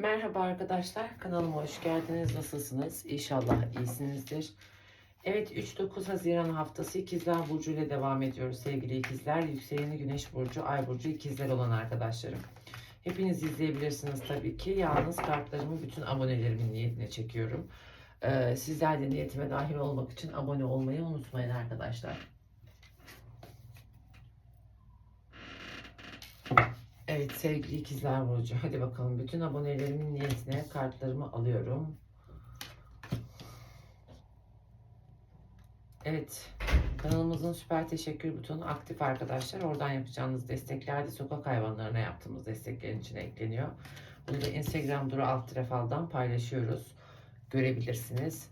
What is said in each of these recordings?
Merhaba arkadaşlar, kanalıma hoş geldiniz. Nasılsınız? İnşallah iyisinizdir. Evet, 3-9 Haziran haftası İkizler Burcu ile devam ediyoruz sevgili ikizler. Yükseleni Güneş Burcu, Ay Burcu ikizler olan arkadaşlarım. Hepiniz izleyebilirsiniz tabii ki. Yalnız kartlarımı bütün abonelerimin niyetine çekiyorum. Ee, sizler de niyetime dahil olmak için abone olmayı unutmayın arkadaşlar. Evet sevgili ikizler burcu. Hadi bakalım bütün abonelerimin niyetine kartlarımı alıyorum. Evet. Kanalımızın süper teşekkür butonu aktif arkadaşlar. Oradan yapacağınız destekler de sokak hayvanlarına yaptığımız desteklerin içine ekleniyor. Bunu da Instagram Duru alt paylaşıyoruz. Görebilirsiniz.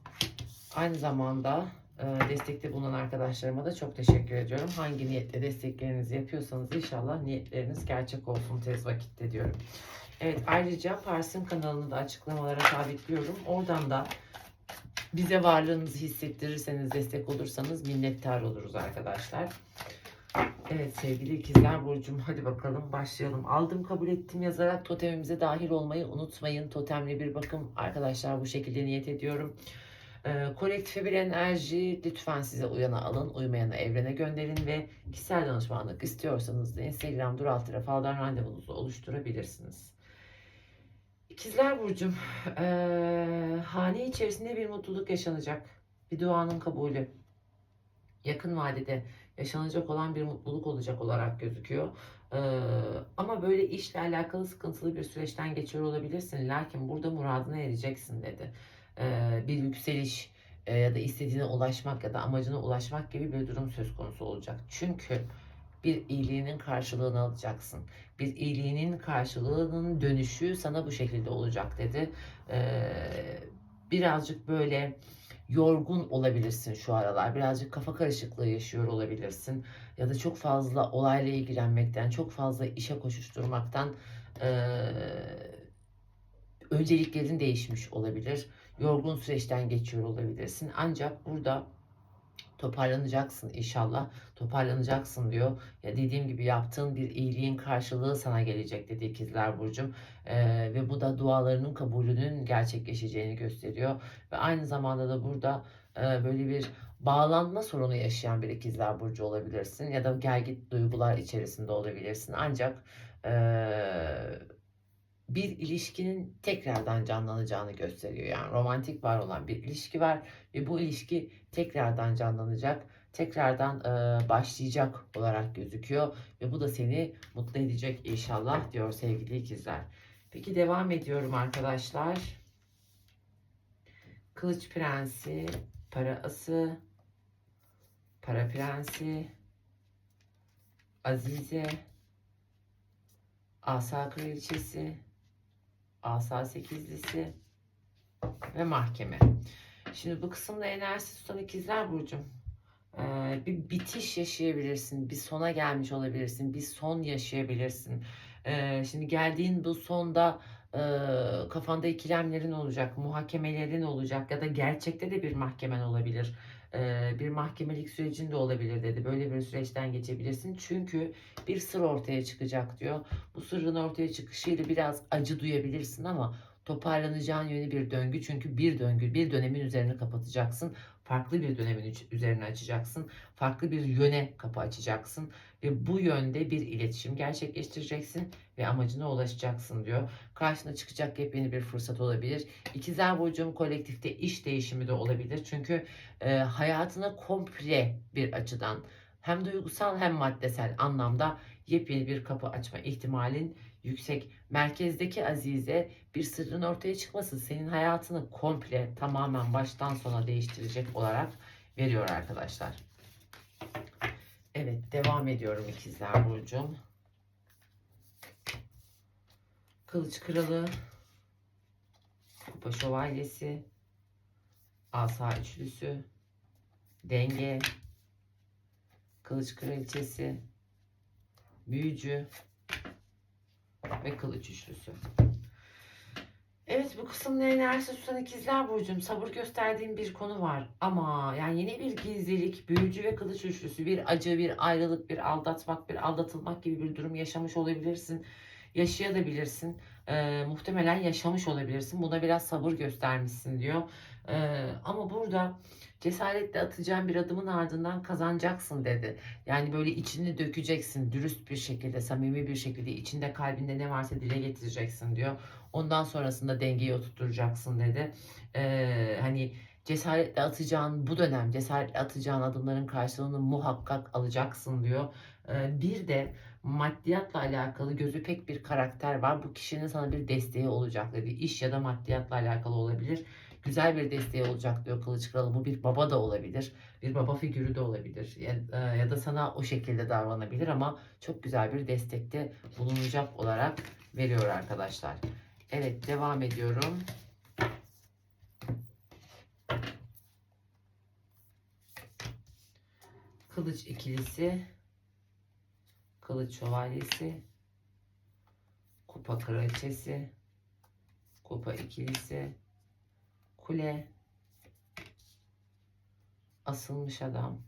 Aynı zamanda destekte bulunan arkadaşlarıma da çok teşekkür ediyorum. Hangi niyetle desteklerinizi yapıyorsanız inşallah niyetleriniz gerçek olsun tez vakitte diyorum. Evet ayrıca Pars'ın kanalını da açıklamalara sabitliyorum. Oradan da bize varlığınızı hissettirirseniz, destek olursanız minnettar oluruz arkadaşlar. Evet sevgili ikizler Burcu'm hadi bakalım başlayalım. Aldım kabul ettim yazarak totemimize dahil olmayı unutmayın. Totemli bir bakım arkadaşlar bu şekilde niyet ediyorum. Ee, kolektife bir enerji lütfen size uyana alın, uymayana evrene gönderin ve kişisel danışmanlık istiyorsanız da Instagram Duraltı faldan randevunuzu oluşturabilirsiniz. İkizler Burcu'm, ee, hane içerisinde bir mutluluk yaşanacak. Bir duanın kabulü. Yakın vadede yaşanacak olan bir mutluluk olacak olarak gözüküyor. Ee, ama böyle işle alakalı sıkıntılı bir süreçten geçiyor olabilirsin. Lakin burada muradına ereceksin dedi. Ee, bir yükseliş e, ya da istediğine ulaşmak ya da amacına ulaşmak gibi bir durum söz konusu olacak. Çünkü bir iyiliğinin karşılığını alacaksın. Bir iyiliğinin karşılığının dönüşü sana bu şekilde olacak dedi. Ee, birazcık böyle yorgun olabilirsin şu aralar. Birazcık kafa karışıklığı yaşıyor olabilirsin. Ya da çok fazla olayla ilgilenmekten, çok fazla işe koşuşturmaktan ee, önceliklerin değişmiş olabilir. Yorgun süreçten geçiyor olabilirsin. Ancak burada toparlanacaksın inşallah. Toparlanacaksın diyor. Ya dediğim gibi yaptığın bir iyiliğin karşılığı sana gelecek dedi ikizler burcum. Ee, ve bu da dualarının kabulünün gerçekleşeceğini gösteriyor. Ve aynı zamanda da burada e, böyle bir bağlanma sorunu yaşayan bir ikizler burcu olabilirsin. Ya da gelgit duygular içerisinde olabilirsin. Ancak eee bir ilişkinin tekrardan canlanacağını gösteriyor. Yani romantik var olan bir ilişki var ve bu ilişki tekrardan canlanacak, tekrardan e, başlayacak olarak gözüküyor ve bu da seni mutlu edecek inşallah diyor sevgili ikizler. Peki devam ediyorum arkadaşlar. Kılıç Prensi, Para Ası, Para Prensi, Azize, Asa Kraliçesi, Asa sekizlisi ve mahkeme. Şimdi bu kısımda enerjisi tutan ikizler burcum. Ee, bir bitiş yaşayabilirsin, bir sona gelmiş olabilirsin, bir son yaşayabilirsin. Ee, şimdi geldiğin bu sonda e, kafanda ikilemlerin olacak, muhakemelerin olacak ya da gerçekte de bir mahkemen olabilir. Ee, bir mahkemelik sürecin de olabilir dedi. Böyle bir süreçten geçebilirsin. Çünkü bir sır ortaya çıkacak diyor. Bu sırrın ortaya çıkışıyla biraz acı duyabilirsin ama toparlanacağın yönü bir döngü. Çünkü bir döngü, bir dönemin üzerine kapatacaksın. Farklı bir dönemin üzerine açacaksın. Farklı bir yöne kapı açacaksın. Ve bu yönde bir iletişim gerçekleştireceksin ve amacına ulaşacaksın diyor. Karşına çıkacak yepyeni bir fırsat olabilir. İkizler Burcu'nun kolektifte iş değişimi de olabilir. Çünkü e, hayatına komple bir açıdan hem duygusal hem maddesel anlamda yepyeni bir kapı açma ihtimalin yüksek. Merkezdeki Azize bir sırrın ortaya çıkması senin hayatını komple tamamen baştan sona değiştirecek olarak veriyor arkadaşlar. Evet devam ediyorum ikizler burcum. Kılıç kralı, kupa şövalyesi, asa üçlüsü, denge, kılıç kraliçesi, büyücü ve kılıç üçlüsü. Evet bu kısımda enerjisi tutan ikizler burcum sabır gösterdiğim bir konu var ama yani yeni bir gizlilik büyücü ve kılıç üçlüsü bir acı bir ayrılık bir aldatmak bir aldatılmak gibi bir durum yaşamış olabilirsin yaşayabilirsin. Ee, muhtemelen yaşamış olabilirsin. Buna biraz sabır göstermişsin diyor. Ee, ama burada cesaretle atacağın bir adımın ardından kazanacaksın dedi. Yani böyle içini dökeceksin dürüst bir şekilde, samimi bir şekilde içinde kalbinde ne varsa dile getireceksin diyor. Ondan sonrasında dengeyi oturtacaksın dedi. Ee, hani cesaretle atacağın bu dönem cesaretle atacağın adımların karşılığını muhakkak alacaksın diyor. Ee, bir de maddiyatla alakalı gözü pek bir karakter var. Bu kişinin sana bir desteği olacak dedi. İş ya da maddiyatla alakalı olabilir. Güzel bir desteği olacak diyor Kılıç Kralı. Bu bir baba da olabilir. Bir baba figürü de olabilir. Ya, e, ya da sana o şekilde davranabilir ama çok güzel bir destekte bulunacak olarak veriyor arkadaşlar. Evet devam ediyorum. Kılıç ikilisi, kılıç şövalyesi, kupa kraliçesi, kupa ikilisi, kule, asılmış adam,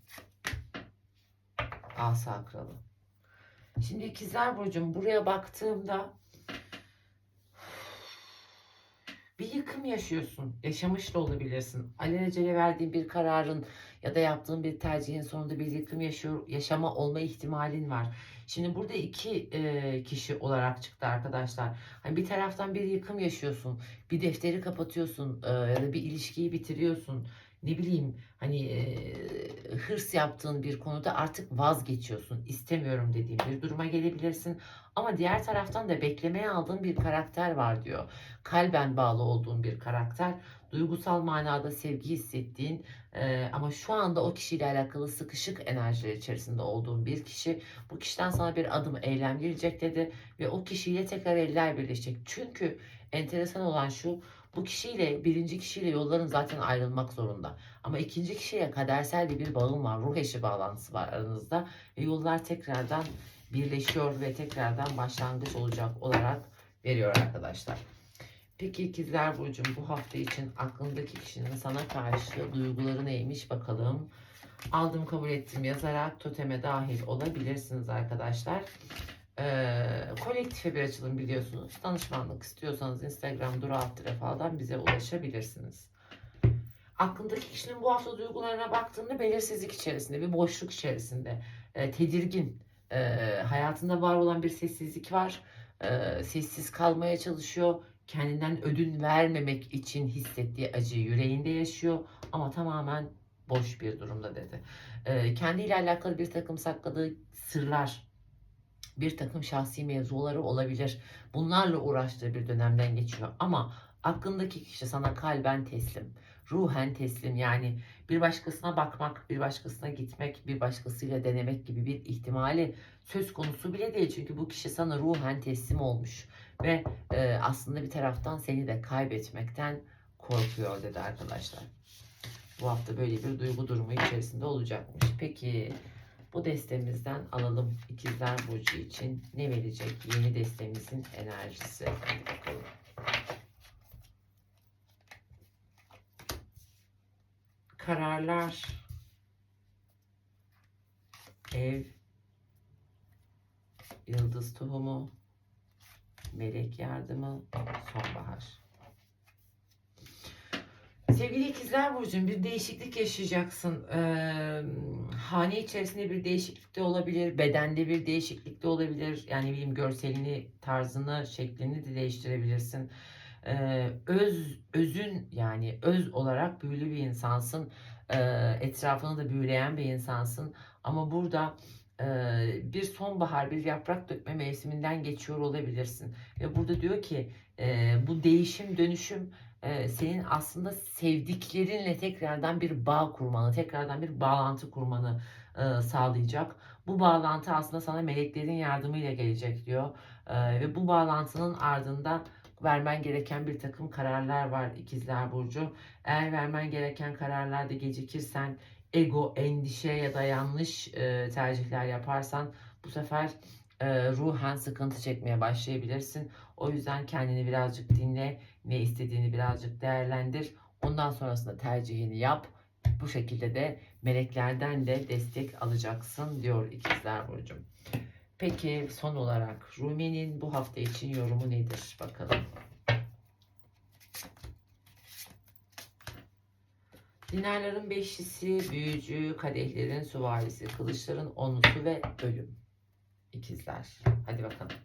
asa kralı. Şimdi ikizler burcum buraya baktığımda bir yıkım yaşıyorsun. Yaşamış da olabilirsin. Alelacele verdiğin bir kararın ya da yaptığın bir tercihin sonunda bir yıkım yaşıyor, yaşama olma ihtimalin var. Şimdi burada iki e, kişi olarak çıktı arkadaşlar. Hani bir taraftan bir yıkım yaşıyorsun, bir defteri kapatıyorsun e, ya da bir ilişkiyi bitiriyorsun. Ne bileyim hani e, hırs yaptığın bir konuda artık vazgeçiyorsun. İstemiyorum dediğin bir duruma gelebilirsin. Ama diğer taraftan da beklemeye aldığın bir karakter var diyor. Kalben bağlı olduğun bir karakter. Duygusal manada sevgi hissettiğin e, ama şu anda o kişiyle alakalı sıkışık enerjiler içerisinde olduğun bir kişi. Bu kişiden sana bir adım eylem gelecek dedi ve o kişiyle tekrar eller birleşecek. Çünkü enteresan olan şu bu kişiyle birinci kişiyle yolların zaten ayrılmak zorunda. Ama ikinci kişiye kadersel bir bağım var. Ruh eşi bağlantısı var aranızda. Ve yollar tekrardan birleşiyor ve tekrardan başlangıç olacak olarak veriyor arkadaşlar. Peki ikizler Burcu'm bu hafta için aklındaki kişinin sana karşı duyguları neymiş bakalım. Aldım kabul ettim yazarak toteme dahil olabilirsiniz arkadaşlar. Ee, kolektife bir açılım biliyorsunuz. Danışmanlık istiyorsanız Instagram Duru Altı bize ulaşabilirsiniz. Aklındaki kişinin bu hafta duygularına baktığında belirsizlik içerisinde, bir boşluk içerisinde, e, tedirgin, e, hayatında var olan bir sessizlik var. E, sessiz kalmaya çalışıyor. Kendinden ödün vermemek için hissettiği acıyı yüreğinde yaşıyor ama tamamen boş bir durumda dedi. E, kendiyle alakalı bir takım sakladığı sırlar, bir takım şahsi mevzuları olabilir. Bunlarla uğraştığı bir dönemden geçiyor ama aklındaki kişi sana kalben teslim, ruhen teslim yani bir başkasına bakmak, bir başkasına gitmek, bir başkasıyla denemek gibi bir ihtimali söz konusu bile değil. Çünkü bu kişi sana ruhen teslim olmuş ve e, aslında bir taraftan seni de kaybetmekten korkuyor dedi arkadaşlar. Bu hafta böyle bir duygu durumu içerisinde olacakmış. Peki bu destemizden alalım ikizler burcu için ne verecek yeni destemizin enerjisi. Bakalım. Kararlar. Ev. Yıldız tohumu. Melek yardımı. Sonbahar. Sevgili ikizler Burcu'nun bir değişiklik yaşayacaksın. Ee, hane içerisinde bir değişiklik de olabilir. Bedende bir değişiklik de olabilir. Yani bileyim görselini, tarzını, şeklini de değiştirebilirsin. Ee, öz, özün yani öz olarak büyülü bir insansın. Ee, etrafını da büyüleyen bir insansın. Ama burada bir sonbahar, bir yaprak dökme mevsiminden geçiyor olabilirsin. Ve burada diyor ki bu değişim, dönüşüm senin aslında sevdiklerinle tekrardan bir bağ kurmanı, tekrardan bir bağlantı kurmanı sağlayacak. Bu bağlantı aslında sana meleklerin yardımıyla gelecek diyor. Ve bu bağlantının ardında vermen gereken bir takım kararlar var ikizler burcu. Eğer vermen gereken kararlarda gecikirsen ego, endişe ya da yanlış tercihler yaparsan bu sefer e, ruhen sıkıntı çekmeye başlayabilirsin. O yüzden kendini birazcık dinle, ne istediğini birazcık değerlendir. Ondan sonrasında tercihini yap. Bu şekilde de meleklerden de destek alacaksın diyor ikizler burcum. Peki son olarak Rumi'nin bu hafta için yorumu nedir? Bakalım. Dinarların beşlisi, büyücü, kadehlerin süvarisi, kılıçların onlusu ve ölüm. İkizler. Hadi bakalım.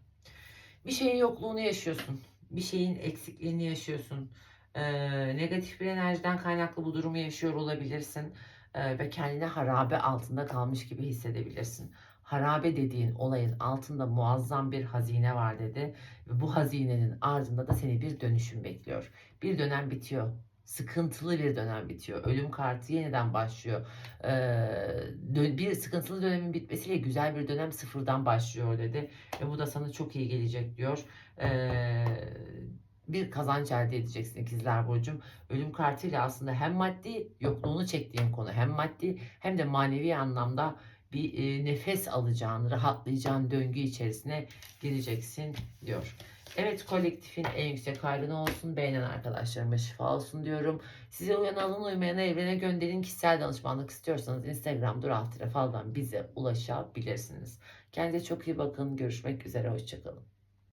Bir şeyin yokluğunu yaşıyorsun. Bir şeyin eksikliğini yaşıyorsun. Ee, negatif bir enerjiden kaynaklı bu durumu yaşıyor olabilirsin. Ee, ve kendini harabe altında kalmış gibi hissedebilirsin. Harabe dediğin olayın altında muazzam bir hazine var dedi. Ve bu hazinenin ardında da seni bir dönüşüm bekliyor. Bir dönem bitiyor. Sıkıntılı bir dönem bitiyor. Ölüm kartı yeniden başlıyor. Ee, bir sıkıntılı dönemin bitmesiyle güzel bir dönem sıfırdan başlıyor dedi. Ve bu da sana çok iyi gelecek diyor. Ee, bir kazanç elde edeceksin ikizler burcum. Ölüm kartıyla aslında hem maddi yokluğunu çektiğin konu hem maddi hem de manevi anlamda bir e, nefes alacağın, rahatlayacağın döngü içerisine gireceksin diyor. Evet kolektifin en yüksek hayrına olsun. Beğenen arkadaşlarıma şifa olsun diyorum. Size uyan alın uymayana evrene gönderin. Kişisel danışmanlık istiyorsanız Instagram dur alt faldan bize ulaşabilirsiniz. Kendinize çok iyi bakın. Görüşmek üzere. Hoşçakalın.